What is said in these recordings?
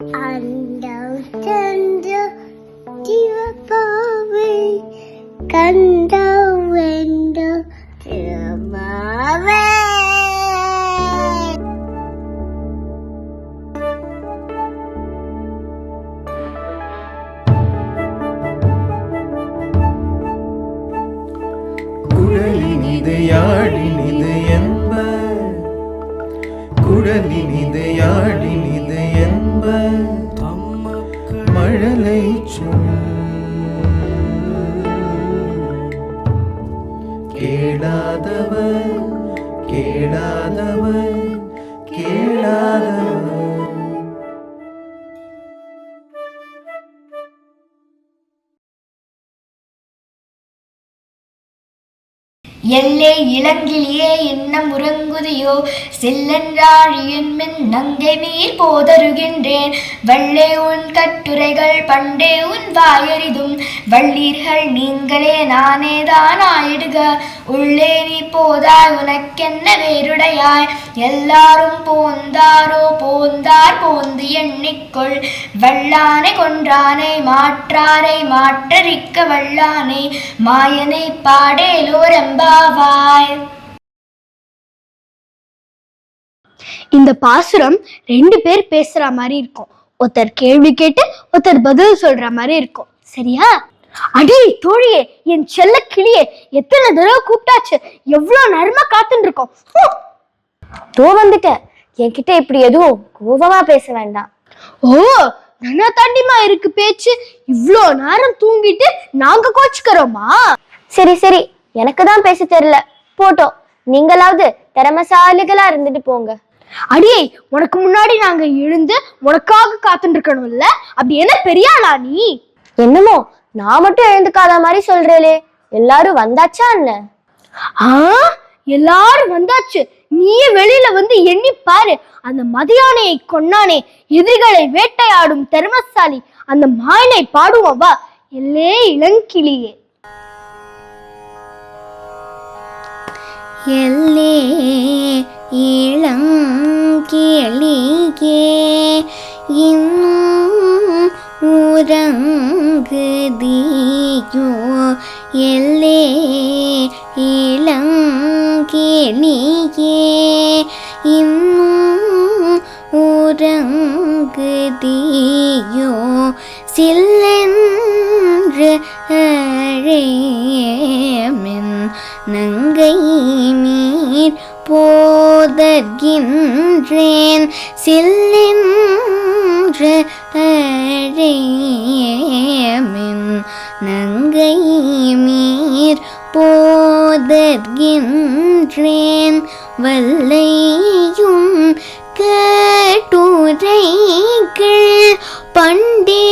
அண்டம் சென்ற சிவபாவை கண்ட வெண்ட திருமாவே. குழலினிது யாழினிது என்ப குழலினிது யாழினிது കേടാതവൻ எல்லே இளங்கிலியே என்ன முறங்குதியோ செல்லென்றாழியின்மின் நங்கை நீர் போதருகின்றேன். வள்ளே உன் கட்டுரைகள் பண்டே உன் வாயறிதும். வள்ளீர்கள் நீங்களே நானே தான் ஆயிடுக. உள்ளே நீ போதாய் உனக்கென்ன வேறுடையாய்? எல்லாரும் போந்தாரோ? போந்தார் போந்து எண்ணிக்கொள். வல்லானை கொன்றானை மாற்றாரை மாற்றரிக்க வல்லானை. மாயனை இந்த பாசுரம் ரெண்டு பேர் பேசுற மாதிரி இருக்கும். ஒருத்தர் கேள்வி கேட்டு ஒருத்தர் பதில் சொல்ற மாதிரி இருக்கும். சரியா? அடி தோழியே என் செல்ல கிளியே எத்தனை தடவை கூப்பிட்டாச்சு? எவ்வளவு நேரமா காத்துட்டு இருக்கோம் தோ வந்துட்ட. என்கிட்ட இப்படி எதுவும் கோபமா பேச வேண்டாம். ஓ நன்னா தாண்டிமா இருக்கு பேச்சு. இவ்வளோ நேரம் தூங்கிட்டு நாங்க கோச்சுக்கிறோமா? சரி சரி. எனக்கு தான் பேச தெரியல. போட்டோம் நீங்களாவது திறமசாலிகளா இருந்துட்டு போங்க. அடியே உனக்கு முன்னாடி நாங்க எழுந்து உனக்காக காத்துட்டு இருக்கணும்ல அப்படி என்ன பெரிய ஆளா நீ? என்னமோ நான் மட்டும் எழுந்துக்காத மாதிரி சொல்றேலே எல்லாரும் வந்தாச்சா என்ன? ஆ எல்லாரும் வந்தாச்சு. நீயே வெளியில வந்து எண்ணி பாரு. அந்த மதியானையை கொன்னானே எதிரிகளை வேட்டையாடும் திறமசாலி. அந்த மாயனை பாடுவோம் வா. எல்லே இளங்கிளியே. எல்லே இளங்கிளியே இன்னும் உறங்குதியோ எல்லே இளங்கிளியே இன்னும் உறங்குதியோ சில்லென்று அழையமின் நங்கை போதகின்றேன் போதற்கின்றேன் சில்லென்று நங்கை மீர் போதகின்றேன் வல்லையும் கேட்டுரைகள் பண்டே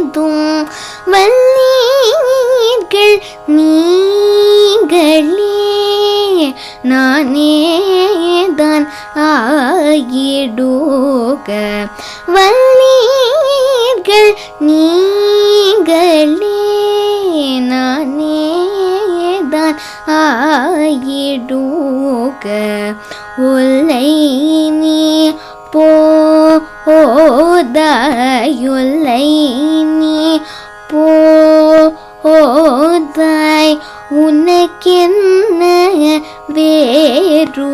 வாயறிதும் வல்லீர்கள் நீங்களே. நானேதான் ஆகிடுக. வல்லீர்கள் நீங்களே. நானேதான் ஆகிடுக. போதாயுல்லை நீ போதாய் உனக்கென்ன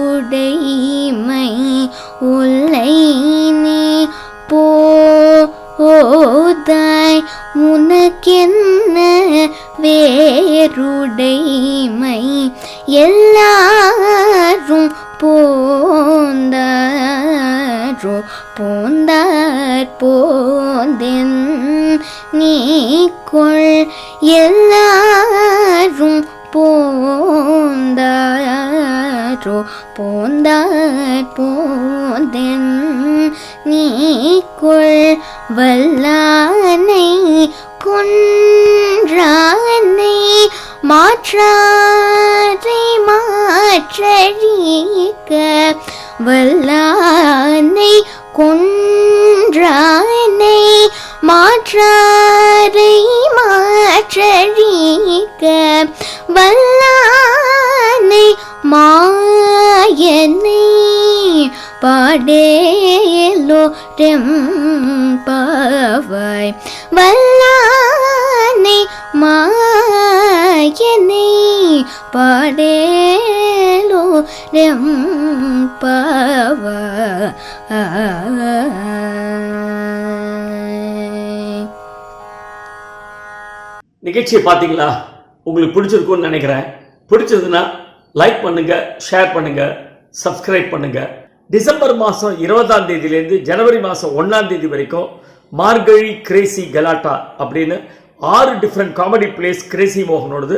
வேருடைமை உல்லை நீ போதாய் உனக்கென்ன வேருடைமை எல்லாரும் போந்தாரோ போந்தார் போந்தென் நீக்குள் எல்லாரும் போந்தாரோ போந்தார் போந்தென் நீக்குள் வல்லானை கொன்றானை மாற்றாரை மாற்றழிக்க வல்லானை கொன்றானை மாற்றாரை மாற்றழிக்க வல்லானை மாயனை பாடேலோ ரெம்பாவாய். வல்லானை மாயனை பாடே பாவ நிகழ்ச்சியை பார்த்தீங்களா? உங்களுக்கு பிடிச்சிருக்கும்னு நினைக்கிறேன். பிடிச்சதுன்னா லைக் பண்ணுங்க ஷேர் பண்ணுங்க சப்ஸ்கிரைப் பண்ணுங்க. டிசம்பர் மாதம் இருபதாம் தேதியிலேருந்து ஜனவரி மாதம் ஒன்றாம் தேதி வரைக்கும் மார்கழி கிரேசி கலாட்டா அப்படின்னு ஆறு டிஃப்ரெண்ட் காமெடி பிளேஸ் கிரேசி மோகனோடது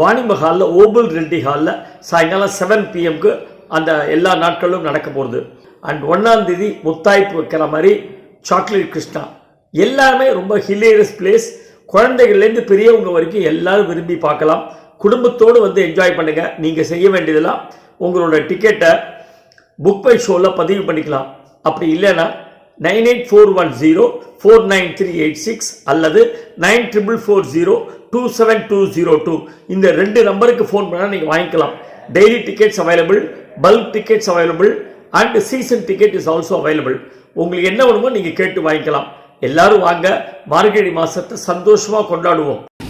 வாணிம ஹாலில் ஓபல் ரெட்டி ஹாலில் சாயங்காலம் செவன் பிஎம்க்கு அந்த எல்லா நாட்களும் நடக்க போகிறது அண்ட் ஒன்றாம் தேதி முத்தாய்ப்பு வைக்கிற மாதிரி சாக்லேட் கிருஷ்ணா. எல்லாமே ரொம்ப ஹிலேரியஸ் பிளேஸ் குழந்தைகள்லேருந்து பெரியவங்க வரைக்கும் எல்லாரும் விரும்பி பார்க்கலாம். குடும்பத்தோடு வந்து என்ஜாய் பண்ணுங்கள் நீங்கள் செய்ய வேண்டியதெல்லாம் உங்களோட டிக்கெட்டை புக் பை ஷோவில் பதிவு பண்ணிக்கலாம். அப்படி இல்லைன்னா nine eight four one zero four nine three eight six அல்லது nine triple four zero two seven two zero two. இந்த ரெண்டு நம்பருக்கு ஃபோன் பண்ணால் நீங்கள் வாங்கிக்கலாம். Daily tickets available bulk tickets available and season ticket is also available உங்களுக்கு என்ன வேணுமோ நீங்கள் கேட்டு வாங்கிக்கலாம். எல்லாரும் வாங்க மார்கழி மாதத்தை சந்தோஷமாக கொண்டாடுவோம்.